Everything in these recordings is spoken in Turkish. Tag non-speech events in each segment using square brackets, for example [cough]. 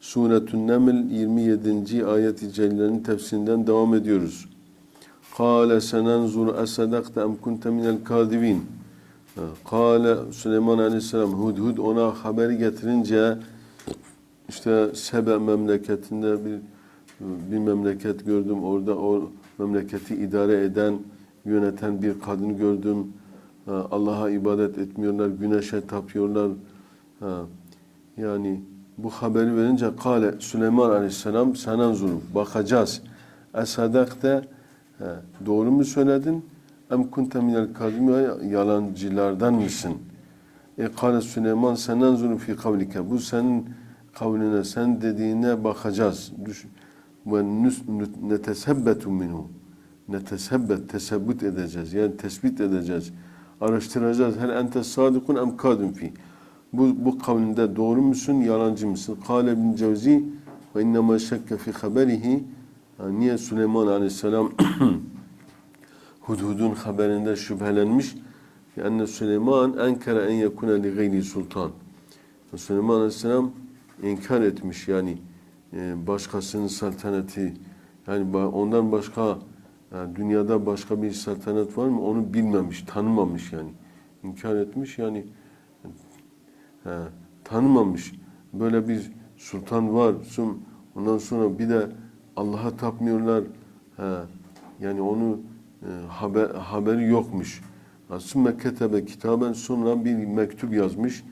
Suretün Neml 27. ayet-i cellenin tefsirinden devam ediyoruz. Kale senenzur esedakte em kunte minel kadibin. Kale Süleyman Aleyhisselam Hudhud ona haberi getirince işte Sebe memleketinde bir bir memleket gördüm. Orada o memleketi idare eden, yöneten bir kadın gördüm. Allah'a ibadet etmiyorlar, güneşe tapıyorlar. Yani bu haberi verince kale Süleyman Aleyhisselam senenzur bakacağız. Esadakte doğru mu söyledin? Em kunte minel kadimi yalancılardan mısın? E kale Süleyman senenzur fi kavlike. Bu senin kavline, sen dediğine bakacağız. Düş ve netesebbetu minhu. Netesebbet, tesebbüt edeceğiz. Yani tespit edeceğiz. Araştıracağız. Hel ente sadikun em kadun fi. Bu, bu kavlinde doğru musun, yalancı mısın? Kale bin Cevzi ve innema şekke fi haberihi. Yani niye Süleyman Aleyhisselam [clears throat] Hudhud'un haberinde şüphelenmiş? Yani Süleyman enkere en yekune li gayri sultan. Süleyman Aleyhisselam inkar etmiş yani e, başkasının saltaneti yani ondan başka yani dünyada başka bir saltanat var mı onu bilmemiş, tanımamış yani. İnkar etmiş yani He, tanımamış. Böyle bir sultan var. Ondan sonra bir de Allah'a tapmıyorlar. He, yani onu e, haber, haberi yokmuş. Sümme ketebe kitaben sonra bir mektup yazmış.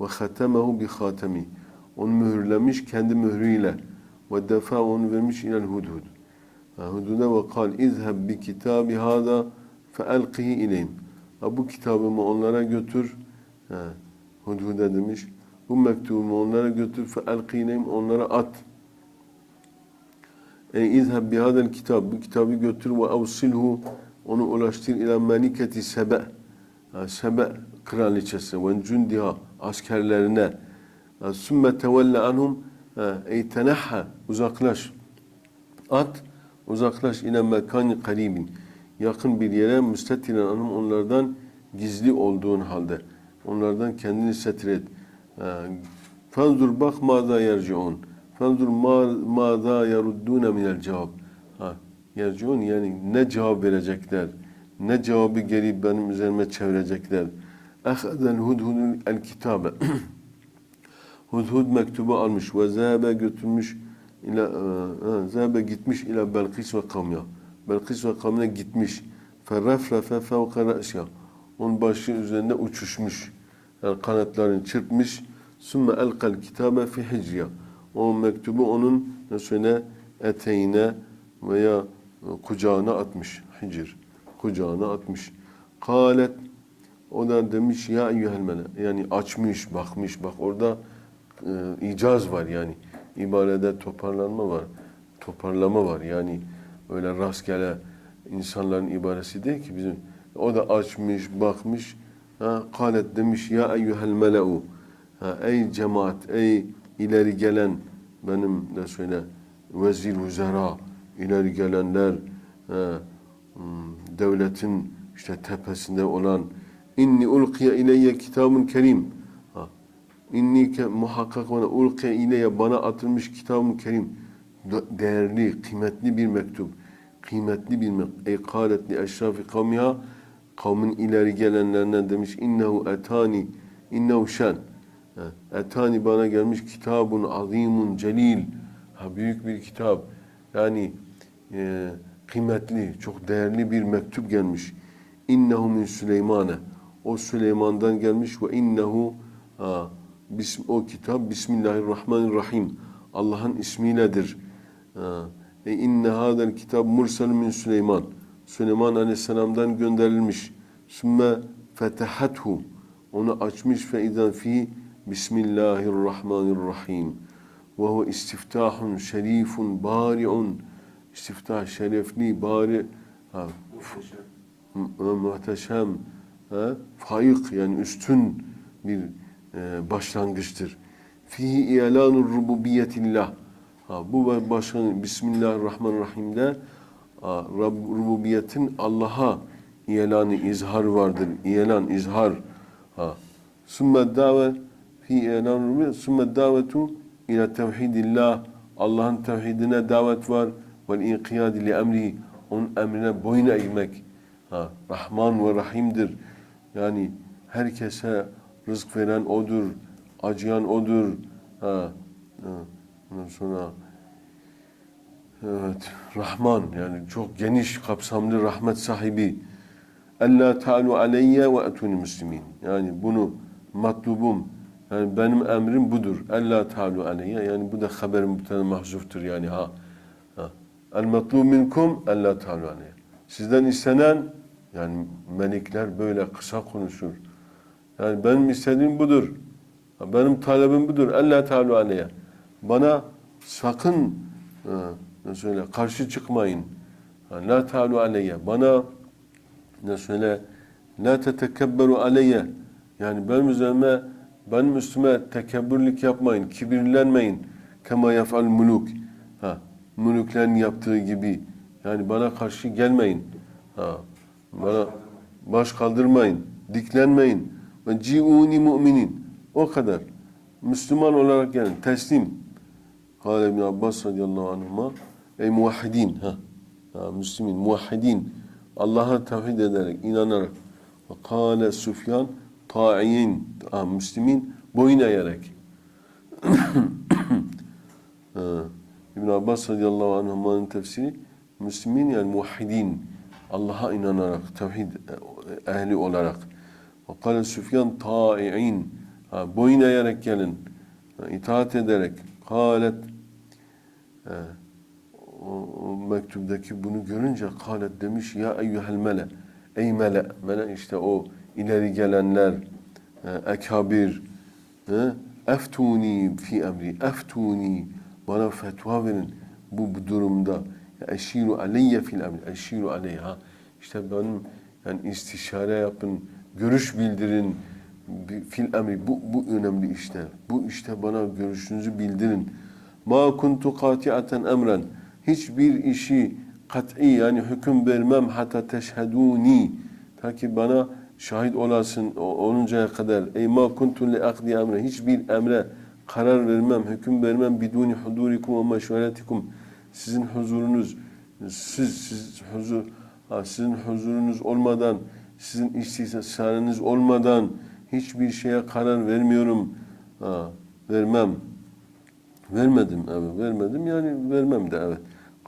Ve hatemehu bi hatemi. Onu mühürlemiş kendi mührüyle. Ve defa onu vermiş ilel hudhud. Hudhuda ve kal izheb bi kitabi hada fe elqihi ileyim. Bu kitabımı onlara götür. He, Hudhuda demiş. Bu mektubumu onlara götür fe onlara at. E izheb bihadel kitab. Bu kitabı götür ve avsilhu onu ulaştır ila meliketi sebe. Sebe kraliçesi ve cundiha askerlerine. Sümme tevelle anhum ey tenahha uzaklaş. At uzaklaş ila mekan karibin. Yakın bir yere müstetilen anhum onlardan gizli olduğun halde. Onlardan kendini setir et. Fenzur bak mâzâ yerci'un. Fenzur mâzâ yeruddûne minel cevap. Ha, yerci'un yani ne cevap verecekler. Ne cevabı geri benim üzerime çevirecekler. Ehadel hudhudul el kitabe. [clears throat] Hudhud mektubu almış ve zâbe götürmüş ila zâbe gitmiş ila Belkis ve kavmiye. Belkis ve kavmine gitmiş. Ferrefrefe fevka re'sya. Onun başı üzerinde uçuşmuş. Yani kanatlarını çırpmış. Sümme elkal kitabe fi hicriya. O mektubu onun söyle eteğine veya kucağına atmış. Hicr. Kucağına atmış. Kalet o da demiş ya eyyuhel mele. Yani açmış, bakmış. Bak orada e, icaz var yani. İbarede toparlanma var. Toparlama var. Yani öyle rastgele insanların ibaresi değil ki bizim o da açmış, bakmış. Ha, kalet demiş ya eyyuhel mele'u. Ey cemaat, ey ileri gelen benim ne söyle vezir vüzera, ileri gelenler, ha, hmm, devletin işte tepesinde olan inni ulqiye ileyye kitabun kerim. Ha, inni ke, muhakkak bana ulqiye ileyye bana atılmış kitabun kerim. Değerli, kıymetli bir mektup. Kıymetli bir mektup. Ey kaletli eşrafi kavmiha kavmin ileri gelenlerine demiş innehu etani innehu şen. Etani bana gelmiş kitabun azimun celil. Ha büyük bir kitap. Yani e, kıymetli çok değerli bir mektup gelmiş. İnnehu min Süleymane. O Süleyman'dan gelmiş ve innehu ha, bism, o kitap Bismillahirrahmanirrahim. Allah'ın ismiyledir e inne hadel kitab mursel min Süleyman Süleyman Aleyhisselam'dan gönderilmiş. Sümme fetehathu. Onu açmış fe izen fi Bismillahirrahmanirrahim. ve huve istiftahun şerifun bari'un istiftah şerefli bari ha, mu- muhteşem ha, faik yani üstün bir e, başlangıçtır. Fihi ilanur rububiyetillah. Ha, bu başın Bismillahirrahmanirrahim'de ha, Rab, rububiyetin Allah'a ilanı izhar vardır. İlan, izhar. Ha. Sümme davet fi ilan rububiyet. Sümme davetu ila tevhidillah. Allah'ın tevhidine davet var. Vel inqiyadi li emri. Onun emrine boyun eğmek. Ha. Rahman ve Rahim'dir. Yani herkese rızk veren O'dur. Acıyan O'dur. Ha. ha. Ondan sonra Evet, Rahman yani çok geniş kapsamlı rahmet sahibi. Ella ta'alu aleyye ve etuni muslimin. Yani bunu matlubum yani benim emrim budur. Ella ta'alu aleyye yani bu da haberin bir tane mahzuftur yani ha. ha. El matlub minkum ella ta'alu aleyye. Sizden istenen yani melekler böyle kısa konuşur. Yani benim istediğim budur. Benim talebim budur. Ella ta'alu aleyye. Bana sakın e, ne söyle karşı çıkmayın. La ta'alu aleyye. Bana ne söyle la tetekebberu aleyye. Yani benim üzerime benim üstüme tekebbürlük yapmayın, kibirlenmeyin. Kema yef'al muluk. Ha, mülüklerin yaptığı gibi. Yani bana karşı gelmeyin. Ha, bana baş kaldırmayın, diklenmeyin. Ve ciuni müminin. O kadar. Müslüman olarak gelin, teslim. Kale İbn Abbas radıyallahu anhuma ey muvahhidin ha, ha Müslümin muvahhidin Allah'a tevhid ederek inanarak. Ve kâle Süfyan ta'iyin ha, Müslümin boyun eğerek. [coughs] Ha, İbn Abbas radıyallahu anhuma'nın tefsiri Müslümin yani muvahhidin Allah'a inanarak tevhid ehli olarak. Ve kâle Süfyan ta'iyin ha, boyun eğerek gelin. Ha, itaat ederek. Kâlet. He. Mektubdaki bunu görünce kalet demiş ya eyyuhel mele ey mele. Mele işte o ileri gelenler e, ekabir he, eftuni fi emri eftuni. Bana fetva verin bu, bu durumda. Eşiru aleyye fil emri. Eşiru aleyha. İşte benim yani istişare yapın görüş bildirin. Fil emri bu, bu önemli işte. Bu işte bana görüşünüzü bildirin. Ma kuntu kati'aten emren. Hiçbir işi kat'i yani hüküm vermem hatta teşheduni. Ta ki bana şahit olasın oluncaya kadar. Ey ma kuntu li akdi emre. Hiçbir emre karar vermem, hüküm vermem biduni hudurikum ve meşveretikum. Sizin huzurunuz, siz, siz huzur, sizin huzurunuz olmadan, sizin istihsanınız olmadan hiçbir şeye karar vermiyorum, vermem. Vermedim evet vermedim. Yani vermem de evet.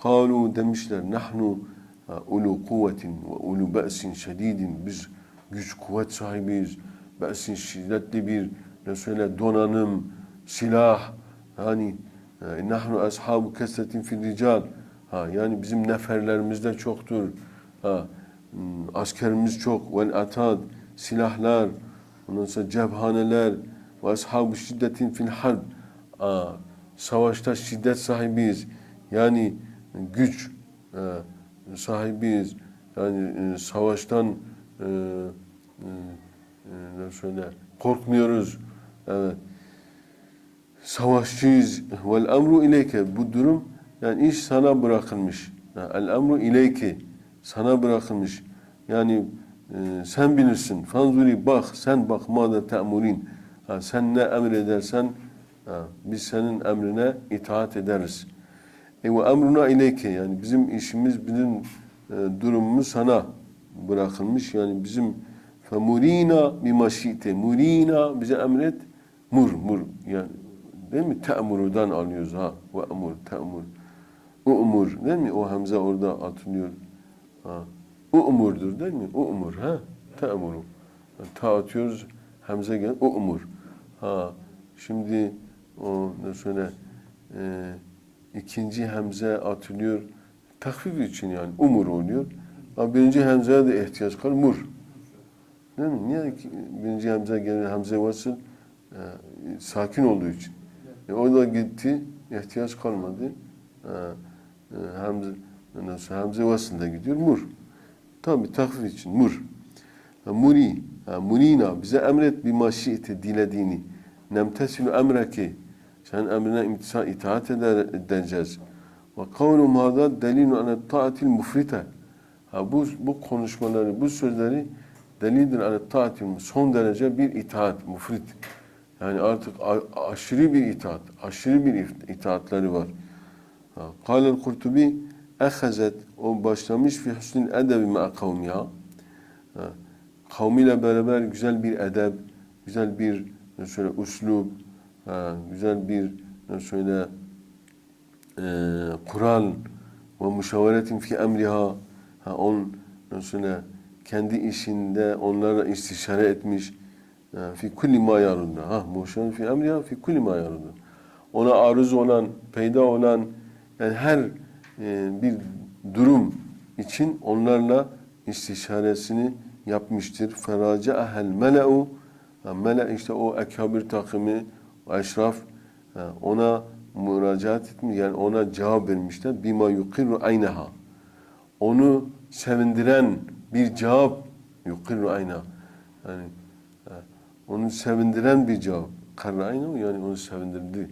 Kalu demişler nahnu ha, ulu kuvvetin ve ulu be'sin şedidin. Biz güç kuvvet sahibiyiz. Be'sin şiddetli bir ne söyle donanım, silah. Yani e, nahnu ashabu kesretin fil rical. Ha yani bizim neferlerimiz de çoktur. Ha hmm, askerimiz çok. Vel atad silahlar. Ondan sonra cephaneler ve ashabu şiddetin fil harb. Ha, savaşta şiddet sahibiyiz. Yani güç e, sahibiyiz. Yani e, savaştan e, e, e, korkmuyoruz. Evet. Savaşçıyız. Vel emru ileyke. Bu durum yani iş sana bırakılmış. El emru ileyke. Sana bırakılmış. Yani e, sen bilirsin. Fanzuri bak. Sen bak. Mâde te'murin. Sen ne emredersen biz senin emrine itaat ederiz. E ve emruna ileyke. Yani bizim işimiz, bizim e, durumumuz sana bırakılmış. Yani bizim femurina bimaşite. Murina bize emret. Mur, mur. Yani değil mi? Te'murudan alıyoruz ha. Ve emur, te'mur. U'mur değil mi? O hamza orada atılıyor. Ha. U'murdur değil mi? U'mur ha. Te'muru. Ta atıyoruz. Hamza gel. U'mur. Ha. Şimdi o ne söyle e, ikinci hamza atılıyor. Takfif için yani. Umur oluyor. Ama birinci hamzaya da ihtiyaç kalır. Mur. Değil mi? Niye birinci hamza gelir? Hamza varsa e, sakin olduğu için. E, o da gitti. ihtiyaç kalmadı. Ha, e, Hamze, nasıl Hamze vasında gidiyor. Mur. Tabi takvir için mur. Ha, Muri. Murina. Bize emret bir maşi'ti dilediğini. Nemtesilu emreki. Sen emrine imtisa, itaat edeceğiz. Ve kavlum hada delilun ane taatil mufrite. Ha, bu, bu konuşmaları, bu sözleri delildir ane taatil son derece bir itaat, mufrit. Yani artık aşırı bir itaat, aşırı bir itaatleri var. Kâlel Kurtubi ehezet o başlamış fi husnül edebi ma'a kavmiha. Ha, Kavmiyle beraber güzel bir edeb, güzel bir ne söyle uslub, ha, güzel bir ne söyle e, kural ve müşaveretin fi emriha. Ha, on ne söyle kendi işinde onlarla istişare etmiş. Fi kulli ma yarunda. Ha, müşaveret fi emriha fi kulli ma yarunda. Ona arız olan, peyda olan yani her e, bir durum için onlarla istişaresini yapmıştır. Feraca ehel mele'u mele işte o ekabir takımı, eşraf ona müracaat etmiş yani ona cevap vermişler. Bima yukirru aynaha. Onu sevindiren bir cevap yukirru ayna. Yani onu sevindiren bir cevap. Karra ayna? Yani onu sevindirdi.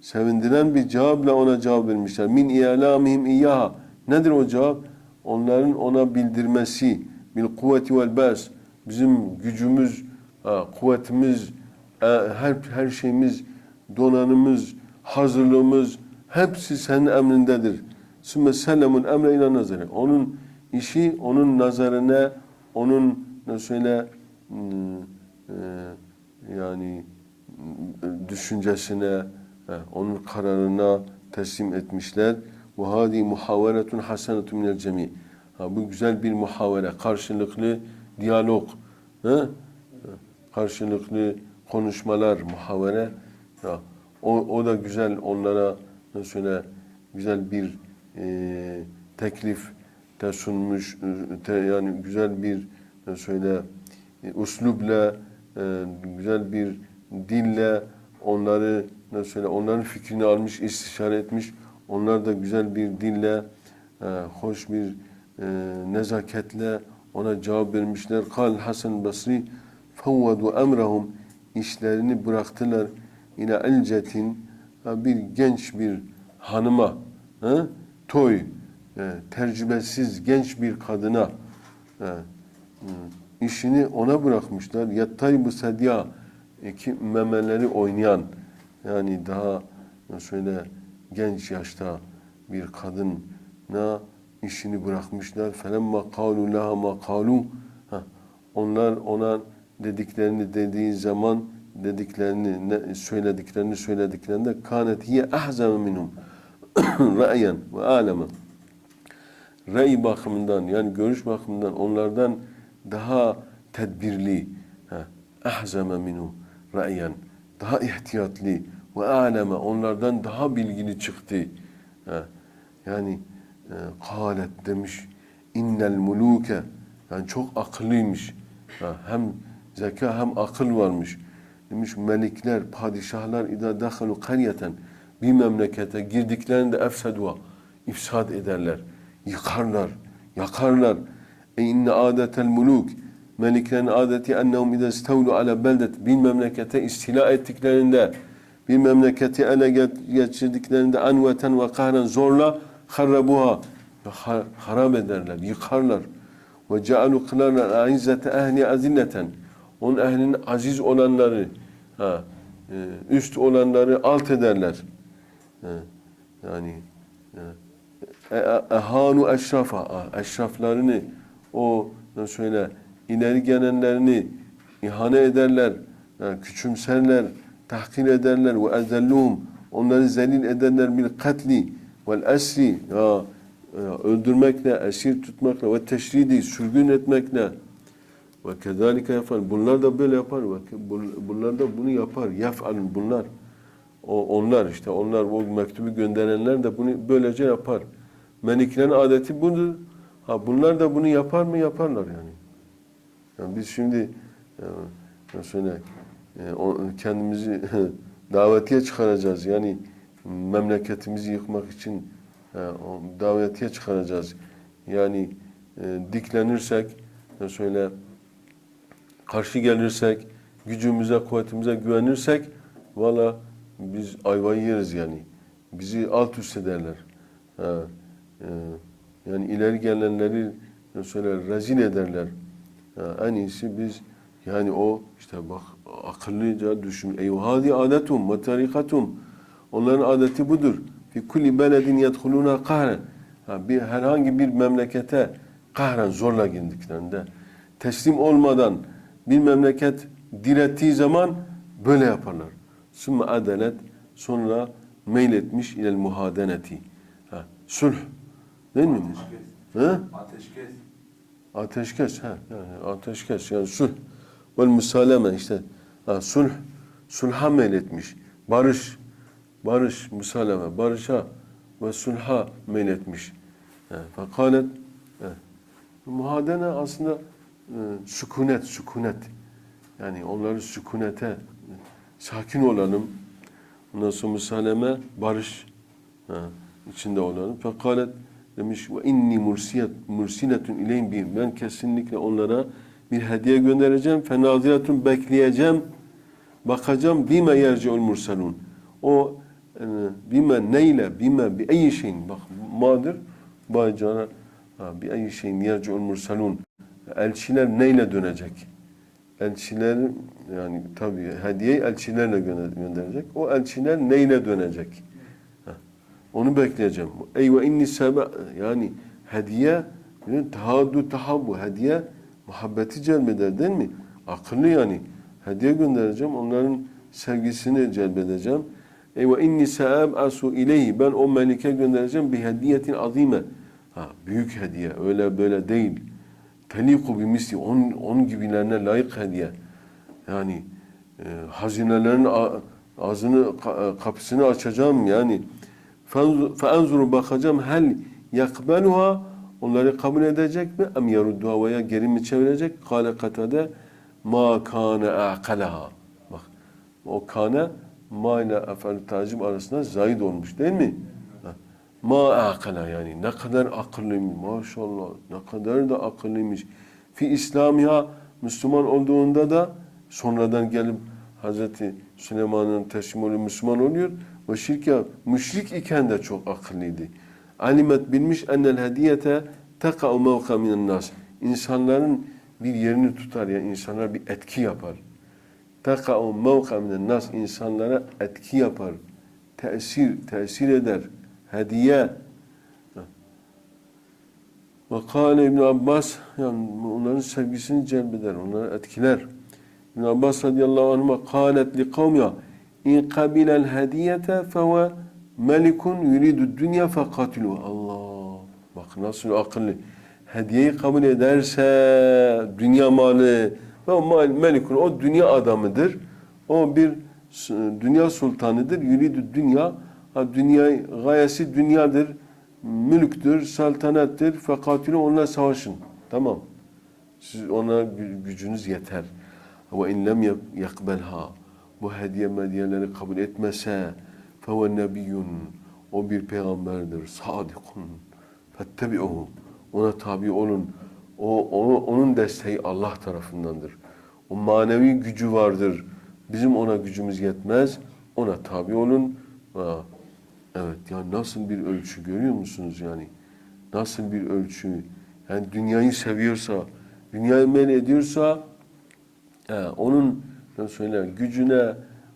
Sevindiren bir cevapla ona cevap vermişler. Min i'lamihim iyyaha. Nedir o cevap? Onların ona bildirmesi. Bil kuvveti vel bas. Bizim gücümüz, kuvvetimiz, her her şeyimiz, donanımız, hazırlığımız hepsi senin emrindedir. Sümme sellemul emre ila nazarı. Onun işi onun nazarına, onun ne söyle hmm, e, yani mm, düşüncesine, e, onun kararına teslim etmişler. Bu hadi muhaveretun hasenetun minel cemi. Ha, bu güzel bir muhavere, karşılıklı diyalog, he? karşılıklı konuşmalar, muhavere. Ya, o, o da güzel onlara söyle güzel bir e, teklif de sunmuş, e, te, yani güzel bir söyle e, uslubla, e, güzel bir dille onları ne söyle onların fikrini almış, istişare etmiş. Onlar da güzel bir dille, e, hoş bir e, nezaketle ona cevap vermişler. Kal Hasan Basri fevvedu emrahum işlerini bıraktılar ila elcetin bir genç bir hanıma ha, toy e, tercübesiz genç bir kadına e, hı, işini ona bırakmışlar. Yattay bu sedya iki memeleri oynayan yani daha şöyle genç yaşta bir kadına işini bırakmışlar. Felemma kalu laha ma onlar ona dediklerini dediği zaman dediklerini ne, söylediklerini söylediklerinde kanet hiye ahzeme minhum [coughs] ra'yen ve alemen rey bakımından yani görüş bakımından onlardan daha tedbirli ha, ahzeme minhum ra'yen daha ihtiyatlı ve aleme onlardan daha bilgili çıktı. Yani e, kalet demiş innel muluke yani çok akıllıymış. Hem zeka hem akıl varmış. Demiş melikler, padişahlar idâ dakhalu karyeten bir memlekete girdiklerinde efsedua ifsad ederler, yıkarlar, yakarlar. E inne adetel muluk meliklerin adeti ennehum idâ istevlu ala beldet bir memlekete istila ettiklerinde bir memleketi ele geçirdiklerinde anveten ve kahren zorla harrabuha ha- harap ederler, yıkarlar. Ve cealu kılarlar aizzete ehli azilleten. Onun ehlinin aziz olanları, ha, e, üst olanları alt ederler. Yani e, e- ehanu eşrafa, eşraflarını o ne söyle ileri gelenlerini ihane ederler, ha, küçümserler, tahkir ederler ve ezelluhum onları zelil ederler bil katli vel esri ya öldürmekle, esir tutmakla ve teşridi sürgün etmekle ve kezalike yapar. Bunlar da böyle yapar. Bunlar da bunu yapar. Yef'alun bunlar. O, onlar işte onlar o mektubu gönderenler de bunu böylece yapar. Meliklerin adeti budur. Ha bunlar da bunu yapar mı? Yaparlar yani. Yani biz şimdi e, nasıl söyle e, kendimizi [laughs] davetiye çıkaracağız. Yani memleketimizi yıkmak için e, davetiye çıkaracağız. Yani e, diklenirsek, e, şöyle karşı gelirsek, gücümüze, kuvvetimize güvenirsek valla biz ayvayı yeriz yani. Bizi alt üst ederler. Ha, e, yani ileri gelenleri şöyle rezil ederler. Ha, en iyisi biz yani o işte bak akıllıca düşün. Eyvahadi adetum ve tarikatum. Onların adeti budur. Fi kulli beledin yedhuluna kahren. Bir herhangi bir memlekete kahren zorla girdiklerinde teslim olmadan bir memleket direttiği zaman böyle yaparlar. Sümme adalet sonra meyletmiş ilel muhadeneti. Ha, sulh. Değil mi? Ha? Ateşkes. Ateşkes ha yani ateşkes yani sulh ve müsaleme işte ha, sulh sulha meyletmiş barış barış müsaleme barışa ve sulha meyletmiş. Ha, Fekalet ha, muhadene aslında sükunet sükunet yani onları sükunete sakin olalım. Ondan sonra müsaleme barış ha, içinde olalım. Fekalet demiş ve inni mursiyet mursinetun ileyhim bir. Ben kesinlikle onlara bir hediye göndereceğim. Fenaziratun bekleyeceğim. Bakacağım bime yerci'ul mursalun. O e, bime neyle bime bi eyi şeyin bak madır baycana bi eyi şeyin yerci'ul mursalun. Elçiler neyle dönecek? Elçiler yani tabii hediye elçilerle gönder- gönderecek. O elçiler neyle dönecek? Onu bekleyeceğim. Ey ve inni sebe yani hediye yani tahaddu tahabbu hediye muhabbeti celbeder değil mi? Akıllı yani. Hediye göndereceğim. Onların sevgisini celbedeceğim. Ey ve inni asu ileyhi ben o melike göndereceğim bir hediyetin azime. Ha, büyük hediye. Öyle böyle değil feliku bi misli onun, onun gibilerine layık hediye. Yani e, hazinelerin ağzını e, kapısını açacağım yani fenzuru bakacağım hel yakbeluha onları kabul edecek mi em yerudduha veya geri mi çevirecek kale katade ma kane aqalaha bak o kane ma ile efel tacim arasında zayid olmuş değil mi? Ma a'kala yani ne kadar akıllıymış maşallah ne kadar da akıllıymış. Fi İslamiha Müslüman olduğunda da sonradan gelip Hazreti Süleyman'ın oluyor, Müslüman oluyor. Ve şirke müşrik iken de çok akıllıydı. Alimet bilmiş ennel hediyete teka'u mevka minen nas. İnsanların bir yerini tutar ya insanlar bir etki yapar. Teka'u mevka minen nas. insanlara etki yapar. Tesir, tesir eder. Hediye. Ve kâle İbn Abbas yani onların sevgisini celbeder, onları etkiler. İbn Abbas radıyallahu anhuma kâlet li kavmiha in kabilel hediyete fehuve melikun yuridu dünya fekatilu. Allah. Bak nasıl akıllı. Hediyeyi kabul ederse dünya malı ve melikun o dünya adamıdır. O bir dünya sultanıdır. Yuridu dünya. Ha, dünya gayesi dünyadır. Mülktür, saltanettir. Fekatilu onunla savaşın. Tamam. Siz ona gü- gücünüz yeter. Ve in lem yak- yakbelha bu hediye mediyeleri kabul etmese fehuve nebiyyun o bir peygamberdir. Sadikun fettebi'uhu ona tabi olun. O, onu, onun desteği Allah tarafındandır. O manevi gücü vardır. Bizim ona gücümüz yetmez. Ona tabi olun. Ha, evet ya nasıl bir ölçü görüyor musunuz yani? Nasıl bir ölçü? Yani dünyayı seviyorsa, dünyayı men ediyorsa He, onun ben söyler gücüne,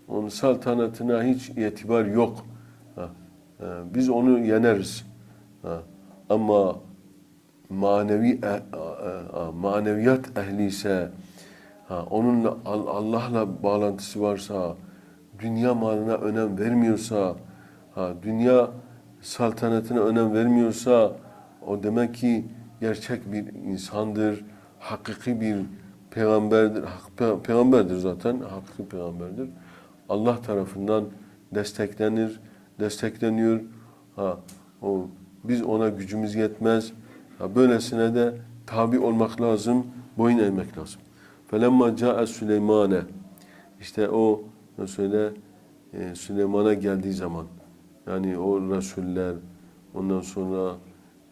onun saltanatına hiç itibar yok. Ha, he, biz onu yeneriz. Ha, ama manevi e- e- e- maneviyat ehli ise ha, onunla Al- Allah'la bağlantısı varsa, dünya malına önem vermiyorsa, ha, dünya saltanatına önem vermiyorsa o demek ki gerçek bir insandır, hakiki bir peygamberdir, hak- pe- peygamberdir zaten, hakiki peygamberdir. Allah tarafından desteklenir, destekleniyor. Ha, o biz ona gücümüz yetmez. Ha, böylesine de tabi olmak lazım, boyun eğmek lazım. Felemma ca'e Süleymane işte o söyle e, Süleyman'a geldiği zaman Yani o Resuller, ondan sonra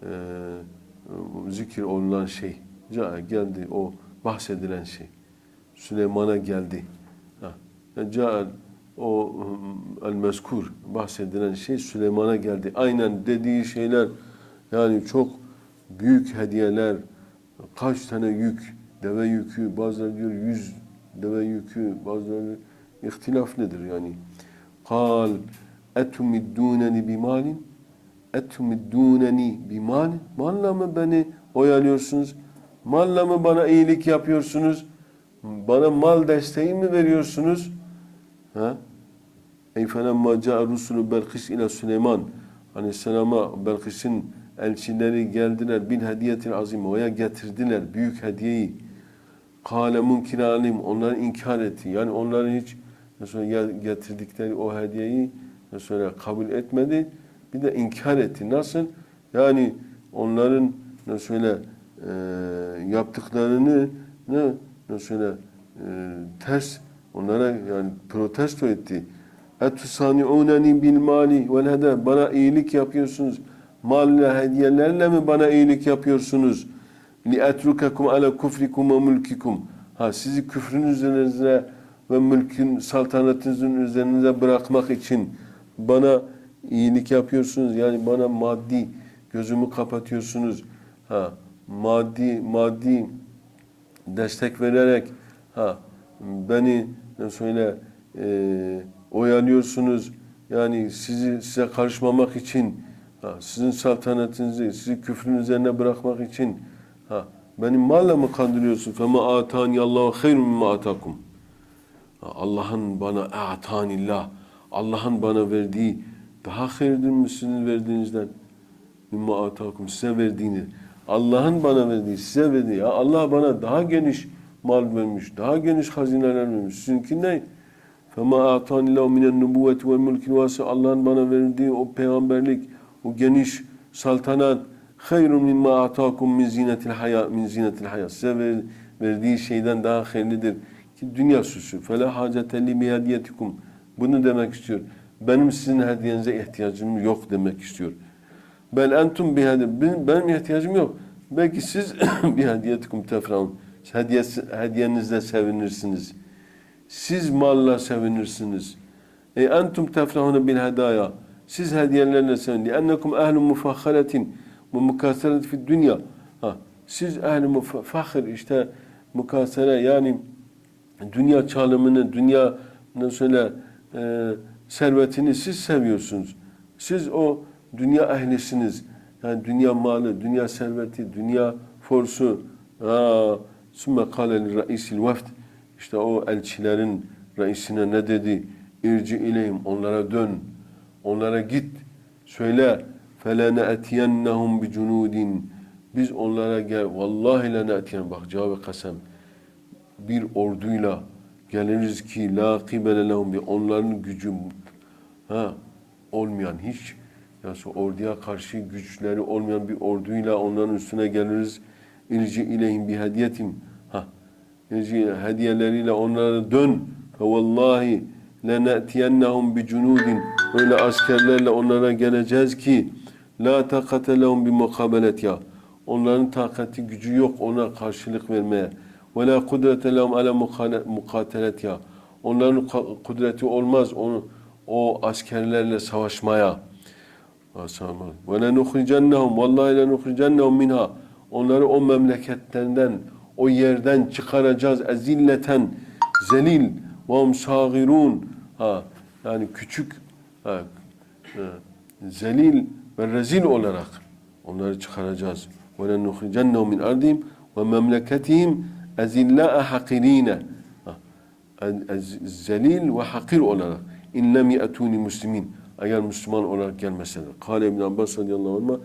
e, zikir olunan şey. Geldi o bahsedilen şey. Süleyman'a geldi. Ha. Ca o el mezkur bahsedilen şey Süleyman'a geldi. Aynen dediği şeyler yani çok büyük hediyeler, kaç tane yük, deve yükü, bazıları diyor yüz deve yükü, bazıları ihtilaf nedir yani? Kal etumiddûneni bimalin etumiddûneni bimalin Malla mı beni oyalıyorsunuz? Malla mı bana iyilik yapıyorsunuz? Bana mal desteği mi veriyorsunuz? Ha? Ey felemma ca'a rusulü Belkis ile Süleyman Aleyhisselam'a Belkis'in elçileri geldiler bin hediyetin azim oya getirdiler büyük hediyeyi. Kâle munkir alim onları inkar etti. Yani onların hiç getirdikleri o hediyeyi mesela kabul etmedi. Bir de inkar etti. Nasıl? Yani onların mesela e, yaptıklarını ne mesela e, ters onlara yani protesto etti. Etusani'uneni bil mali vel hede bana iyilik yapıyorsunuz. Mal ile hediyelerle mi bana iyilik yapıyorsunuz? Li etrukakum ala kufrikum ve mulkikum. Ha sizi küfrünüz üzerinize ve mülkün saltanatınızın üzerinize bırakmak için bana iyilik yapıyorsunuz. Yani bana maddi gözümü kapatıyorsunuz. Ha maddi maddi destek vererek ha beni söyle e, oyalıyorsunuz. Yani sizi size karışmamak için ha, sizin saltanatınızı sizi küfrün üzerine bırakmak için ha benim malla mı kandırıyorsun? Fema atani Allahu hayrun mimma atakum. Allah'ın bana atanillah Allah'ın bana verdiği daha hayırdır mı sizin verdiğinizden? Mimma atakum size verdiğini. Allah'ın bana verdiği, size verdiği. Ya Allah bana daha geniş mal vermiş, daha geniş hazineler vermiş. Sizinki ne? Fema atanillahu minen nubuvveti vel mulkin vasi. Allah'ın bana verdiği o peygamberlik, o geniş saltanat hayrun mimma atakum min zinetil hayat min zinetil hayat. Size ver, verdiği şeyden daha hayırlıdır ki dünya süsü. Fela hacete li. Bunu demek istiyor. Benim sizin hediyenize ihtiyacım yok demek istiyor. Ben entum bihadi benim ihtiyacım yok. Belki siz [coughs] bihadiyetikum tefraun. Hediyesi, hediyenizle sevinirsiniz. Siz malla sevinirsiniz. E entum tefrahune bil hedaya. Siz hediyelerle sevinin. Ennekum ehlu mufakharetin ve mukaseret fi dünya. Ha, siz ehli mufahhir işte mukasere yani dünya çalımını, dünya ne söyle e, servetini siz seviyorsunuz. Siz o dünya ehlisiniz. Yani dünya malı, dünya serveti, dünya forsu. Ha, sümme kale reisil vefd. İşte o elçilerin reisine ne dedi? İrci ileyim, onlara dön. Onlara git. Söyle. Felene etiyennehum bi cunudin. Biz onlara gel. Vallahi lene etiyen. Bak cevabı kasem. Bir orduyla geliriz ki la kibele lehum bir onların gücü ha olmayan hiç yani orduya karşı güçleri olmayan bir orduyla onların üstüne geliriz. İrci ileyhim bi hediyetim. Ha. İrci hediyeleriyle onlara dön. Ve vallahi lenetiyennahum bi cunudin. Öyle askerlerle onlara geleceğiz ki la takate lehum bi mukabelet ya. Onların takati gücü yok ona karşılık vermeye. Ve la kudrete lehum ala mukatelet ya. Onların kudreti olmaz onu o askerlerle savaşmaya. Ve le nuhricennehum vallahi le nuhricennehum minha. Onları o memleketlerinden, o yerden çıkaracağız ezilleten, zelil ve sagirun. Ha, yani küçük, ha, ha, zelil ve rezil olarak onları çıkaracağız. Ve le nuhricennehum min ezillâ'a hakirîne. Zelil ve hakir olarak. İn lem ye'tûni muslimin. Eğer Müslüman olarak gelmeseler. Kale İbn Abbas radıyallahu anh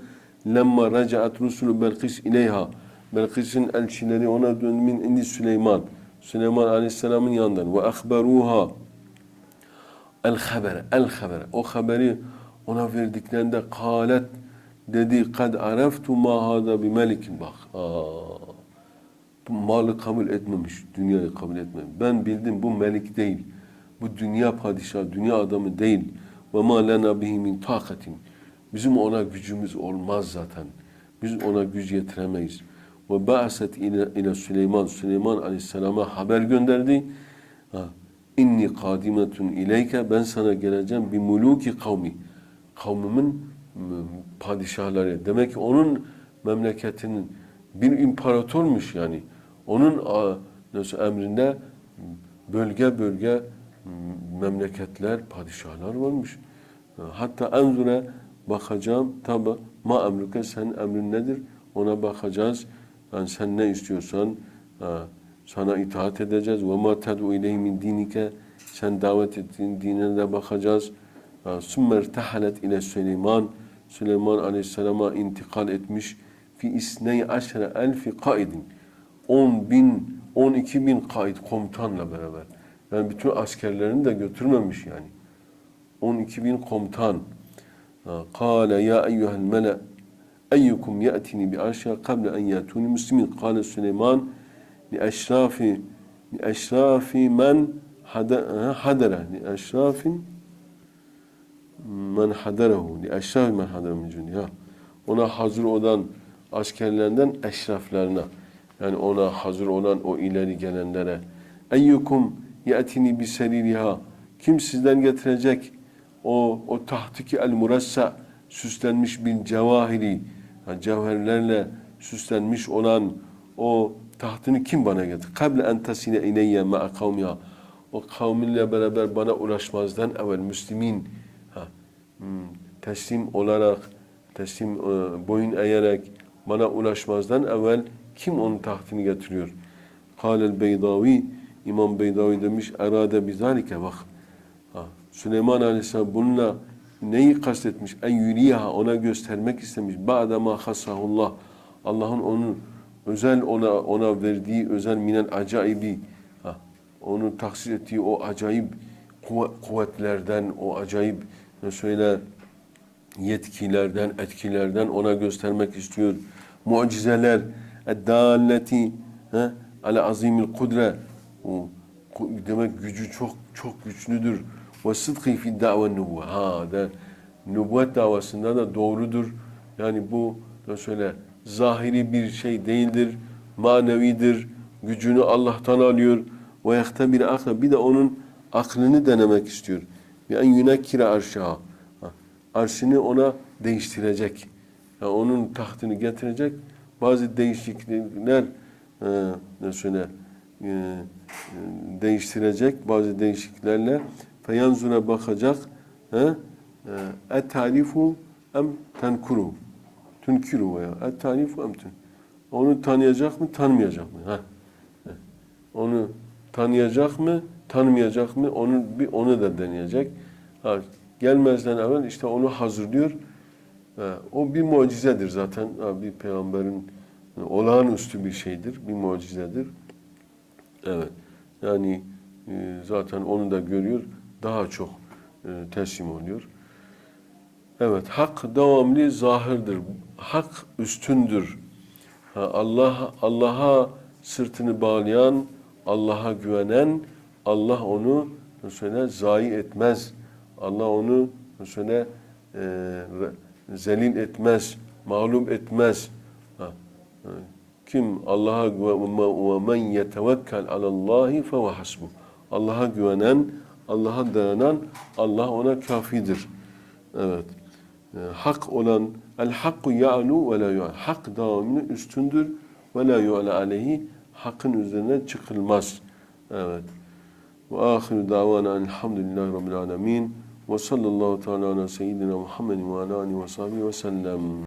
lemma racaat rusulü Belkis ileyha. Belkis'in elçileri ona döndü min indi Süleyman. Süleyman aleyhisselamın yanından. Ve ahberuha el habere. El habere. O haberi ona verdiklerinde kalet dedi kad areftu ma hada bi melikin bak. Aa, malı kabul etmemiş, dünyayı kabul etmemiş. Ben bildim bu melik değil. Bu dünya padişahı, dünya adamı değil. ve ma lena bihi min takatin. Bizim ona gücümüz olmaz zaten. Biz ona güç yetiremeyiz. Ve ba'aset ile, Süleyman. Süleyman Aleyhisselam'a haber gönderdi. İnni kadimetun ileyke ben sana geleceğim bir muluki kavmi. Kavmimin m, padişahları. Demek ki onun memleketinin bir imparatormuş yani. Onun emrinde bölge bölge memleketler, padişahlar varmış. Hatta enzure bakacağım tabi ma emrike sen emrin nedir ona bakacağız. Yani sen ne istiyorsan ha, sana itaat edeceğiz. Ve ma ted'u ileyhi min dinike sen davet ettiğin dinine de bakacağız. Sümme irtehalet ile Süleyman Süleyman Aleyhisselam'a intikal etmiş fi isney aşre elfi kaidin 10 bin 12 bin kaid komutanla beraber. Yani bütün askerlerini de götürmemiş yani. 12 bin komutan. Kale ya eyyuhel mele eyyukum ye'tini bi arşa kable en yatuni muslimin. Kale Süleyman li eşrafi li eşrafi men hadere li eşrafin men haderehu li eşrafi men hadere. Ona hazır olan askerlerinden eşraflarına yani ona hazır olan o ileri gelenlere eyyukum ye'tini bi seririha kim sizden getirecek o o tahtiki el murassa süslenmiş bin cevahiri yani cevherlerle süslenmiş olan o tahtını kim bana getir? Kable en tasine ineyye ma'a kavmiha. O kavminle beraber bana ulaşmazdan evvel Müslümin ha, hmm, teslim olarak teslim e, boyun eğerek bana ulaşmazdan evvel kim onun tahtını getiriyor? Kâlel Beydavi İmam Beydavi demiş erade bizalike bak. Ha, Süleyman Aleyhisselam bununla neyi kastetmiş? En yuriha ona göstermek istemiş. Ba'da ma hasahullah. Allah'ın onun özel ona ona verdiği özel minen acayip ha, onu taksis ettiği o acayip kuvve- kuvvetlerden, o acayip ne söyle yetkilerden, etkilerden ona göstermek istiyor. Mucizeler, eddalleti ala azimil kudre. O, demek gücü çok çok güçlüdür. Ve sıdkı fi da've nübüvve. Ha da nübüvvet davasında da doğrudur. Yani bu ne söyle zahiri bir şey değildir. Manevidir. Gücünü Allah'tan alıyor. Ve yehtebir akla. Bir de onun aklını denemek istiyor. Ve en yünekkire arşaha. Ha, Arşını ona değiştirecek. Yani onun tahtını getirecek. Bazı değişiklikler e, ne söyle e, e, değiştirecek bazı değişikliklerle feyanzura bakacak he? Et tarifu em tenkuru. Tunkiru veya et tarifu em tun onu tanıyacak mı tanımayacak mı? Ha. Onu tanıyacak mı tanımayacak mı? Onu bir onu da deneyecek. Ha, gelmezden evvel işte onu hazırlıyor. Ha, o bir mucizedir zaten bir peygamberin olağanüstü bir şeydir bir mucizedir Evet. Yani e, zaten onu da görüyor. Daha çok e, teslim oluyor. Evet. Hak devamlı zahirdir. Hak üstündür. Allah Allah'a sırtını bağlayan, Allah'a güvenen, Allah onu mesela zayi etmez. Allah onu mesela e, zelil etmez, mağlup etmez. Kim Allah'a ve men yetevekkel alallahi fe hasbu. Allah'a güvenen, Allah'a dayanan Allah ona kafidir. Evet. Ee, Hak olan el hakku ya'lu ve la yu'al. Hak devamlı üstündür ve la yu'al aleyhi. Hakkın üzerine çıkılmaz. Evet. Ve ahiru davana elhamdülillahi rabbil alemin. Ve sallallahu teala ala seyyidina Muhammedin ve ala ve sahbihi ve sellem.